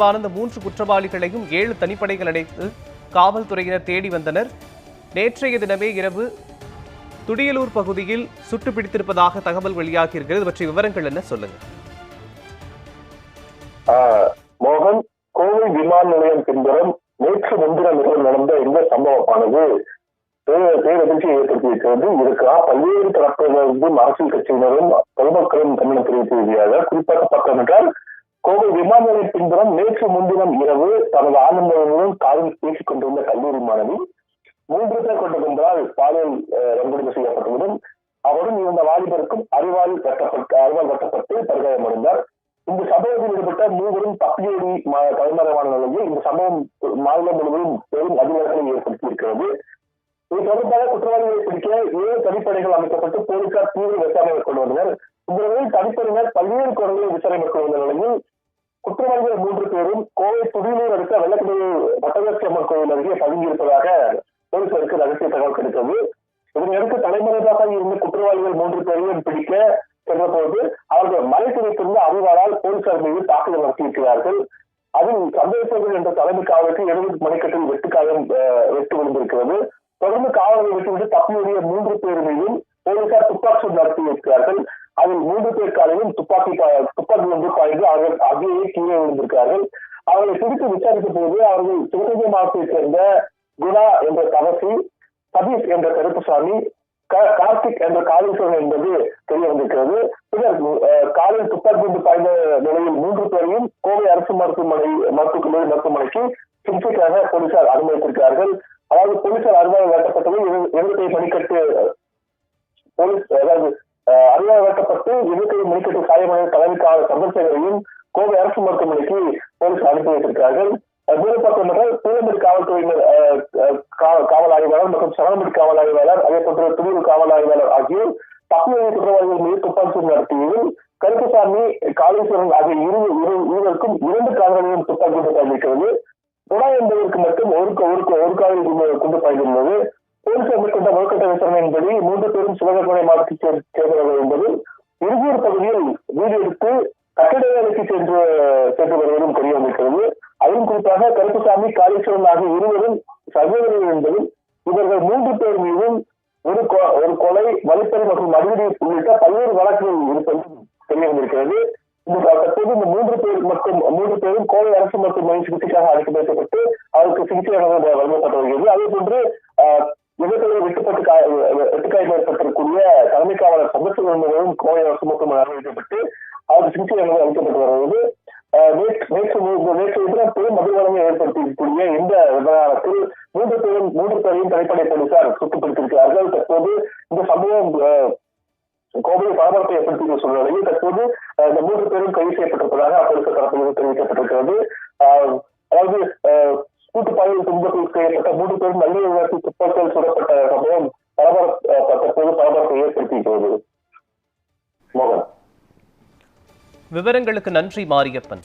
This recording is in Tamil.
தொடர்பான மூன்று குற்றவாளிகளையும் ஏழு தனிப்படைகள் அடைத்து காவல்துறையினர் தேடி வந்தனர். நேற்றைய தினமே இரவு துடியலூர் பகுதியில் சுட்டு பிடித்திருப்பதாக தகவல் வெளியாகியிருக்கிறது. இது பற்றிய விவரங்கள் என்ன? சொல்லுங்க மோகன் கோவை விமான நிலையம் பின்புறம் நேற்று முன்தினம் இரவு நடந்த இந்த சம்பவமானது பேர- பேரதிர்ச்சியை ஏற்படுத்தியிருக்கிறது. இதுக்காக பல்வேறு தரப்பினரும் அரசியல் கட்சியினரும் பொதுமக்களும் கண்டனம் தெரிவித்திருக்கிறார்கள் குறிப்பாக பார்த்தோம் என்றால் கோவை விமான நிலையம் பின்புறம் நேற்று முன்தினம் இரவு தனது ஆனந்தமுடன் காரில் பேசிக் கொண்டிருந்த கல்லூரி மாணவி மூன்று பேர் கொண்ட கும்பலால் பாலியல் அஹ், வன்கொடுமை செய்யப்பட்டதுடன் அவருடன் இருந்த வாலிபருக்கும் அறிவால் வெட்டப்பட்டு அறிவால் வெட்டப்பட்டு படுகாயமடைந்தார் இந்த சம்பவத்தில் ஈடுபட்ட மூவரும் தப்பியோடி தலைமறைவான நிலையில் இந்த சம்பவம் மாநிலம் முழுவதும் பெரும் அதிகாரங்களை ஏற்படுத்தி இருக்கிறது இது தொடர்பாக குற்றவாளிகளை பிடிக்க ஏழு தனிப்படைகள் அமைக்கப்பட்டு போலீசார் தீவிர விசாரணை மேற்கொண்டு வந்தனர். இந்த நிலையில் தனிப்படையினர் பல்வேறு கோணங்களில் விசாரணை மேற்கொண்டு வந்த நிலையில் குற்றவாளிகள் மூன்று பேரும் கோவை துடியலூர் அடுத்த வெள்ளக்கடவு வட்டதர்சி அம்மன் கோவில் அருகே பதுங்கியிருப்பதாக போலீசாருக்கு ரகசிய தகவல் கிடைத்தது. இதனையடுத்து தலைமறைவாக இருந்த குற்றவாளிகள் மூன்று பேரையும் பிடிக்க சென்றபோது அவர்கள் மலை துறைத்திருந்த அறிவாளால் போலீசார் மீது தாக்குதல் நடத்தியிருக்கிறார்கள். அதில் சந்தேகர்கள் என்ற தலைமை காவலுக்கு எழுபது மணிக்கட்டில் வெட்டு அஹ், வெட்டு விழுந்திருக்கிறது. தொடர்ந்து காவலை விட்டுவிட்டு தப்பியுடைய மூன்று பேர் மீதும் போலீசார் துப்பாக்கி சூடு நடத்தியிருக்கிறார்கள் அதில் மூன்று பேர் காலையிலும் துப்பாக்கி துப்பாக்கி ஒன்று பாய்ந்து அவர்கள் அங்கேயே கீழே விழுந்திருக்கிறார்கள். அவர்களை பிடித்து விசாரித்த போது அவர்கள் சிவகங்கை மாவட்டத்தைச் சேர்ந்த குணா என்ற தவசி சதீஷ் என்ற கருப்புசாமி கா- கார்த்திக் என்ற காளீஸ்வரன் என்பது தெரிய வந்திருக்கிறது பின்னர் காலையில் காலில் துப்பாக்கி குண்டு பாய்ந்த நிலையில் மூன்று பேரையும் கோவை அரசு மருத்துவமனை மருத்துவக் கல்லூரி மருத்துவமனைக்கு சிகிச்சைக்காக போலீசார் அனுமதித்திருக்கிறார்கள். அதாவது போலீசார் அறுவாள் வேட்டப்பட்டது இருபத்தி மணிக்கட்டு போலீஸ் அதாவது அஹ், வெட்டப்பட்டு வேட்டப்பட்டு இருபத்தி மணிக்கட்டு காயமடைந்த தலைமைக்கான காவல் சந்திரசேகரையும் கோவை அரசு மருத்துவமனைக்கு போலீஸ் அனுப்பி வைத்திருக்கிறார்கள். மேலும் பார்த்தோம் என்றால் காவல்துறையினர் அஹ், காவல் ஆய்வாளர் மற்றும் சரணமடி காவல் ஆய்வாளர் அதே போன்ற துணிவு காவல் ஆய்வாளர் ஆகியோர் தப்பியோடி குற்றவாளிகள் மீது துப்பாக்கி சூடு நடத்தியதில் கருப்புசாமி காளீஸ்வரன் ஆகிய இரு இரு- இருவருக்கும் இரண்டு காவலர்களும் துப்பாக்கி குண்டு பாய்ந்திருக்கிறது குணா என்பதற்கு மட்டும் ஒரு க- கொண்டு க- ஒரு போலீசார் மேற்கொண்ட முதற்கட்ட விசாரணையின்படி மூன்று பேரும் சிவகங்கை மாவட்டத்தை சேர்ந்தவர்கள் என்பது இருகூர் பகுதியில் வீடு எடுத்து கட்டட வேலைக்கு சென்று சென்று வருவதும் தெரிய வந்திருக்கிறது அதிலும் குறிப்பாக கருப்புசாமி காளீஸ்வரன் ஆகிய இருவரும் சகோதரர்கள் என்பதும் இவர்கள் மூன்று பேர் மீதும் ஒரு ஒரு கொலை வழிப்பறி மற்றும் மறுபடி உள்ளிட்ட பல்வேறு வழக்குகள் இருப்பதும் தெரிய வந்திருக்கிறது. இந்த தற்போது இந்த மூன்று மற்றும் மூன்று பேரும் கோவை அரசு மருத்துவமனை சிகிச்சைக்காக அழைத்து வைக்கப்பட்டு அவருக்கு சிகிச்சை வழங்கப்பட்டு வருகிறது அதே போன்று ஆஹ், வெட்டுப்பட்டு வெட்டுக்காய் வெட்டுக்காயம் ஏற்பட்டிருக்கூடிய தலைமை காவலர் சந்தோஷம் என்பவரும் கோவை அரசு மருத்துவமனை அனுமதிக்கப்பட்டு அவருக்கு சிகிச்சை அளிக்கப்பட்டு வருவது ஆஹ், நேற்று நேற்று மு- பெரும் மதுவளமை ஏற்படுத்தியிருக்கக்கூடிய இந்த விவகாரத்தில் மூன்று பேரும் மூன்று பேரையும் தனிப்படை போலீசார் சுட்டுப்படுத்தியிருக்கிறார்கள் தற்போது இந்த சம்பவம் ஆஹ், கோவையில் பரபரப்பை ஏற்படுத்திய சூழ்நிலையில் தற்போது இந்த மூன்று பேரும் கைது செய்யப்பட்டிருப்பதாக அப்பொழுது தரப்பில் தெரிவிக்கப்பட்டிருக்கிறது. அதாவது ஆஹ், கூட்டு பாலியல் துன்பத்தில் செய்யப்பட்ட மூன்று பேரும் நல்ல விவரத்தில் துப்பாக்கியால் சுடப்பட்ட சம்பவம் பரபரப்பு தற்போது பரபரப்பை ஏற்படுத்தியிருக்கிறது மோகன். விவரங்களுக்கு நன்றி மாரியப்பன்.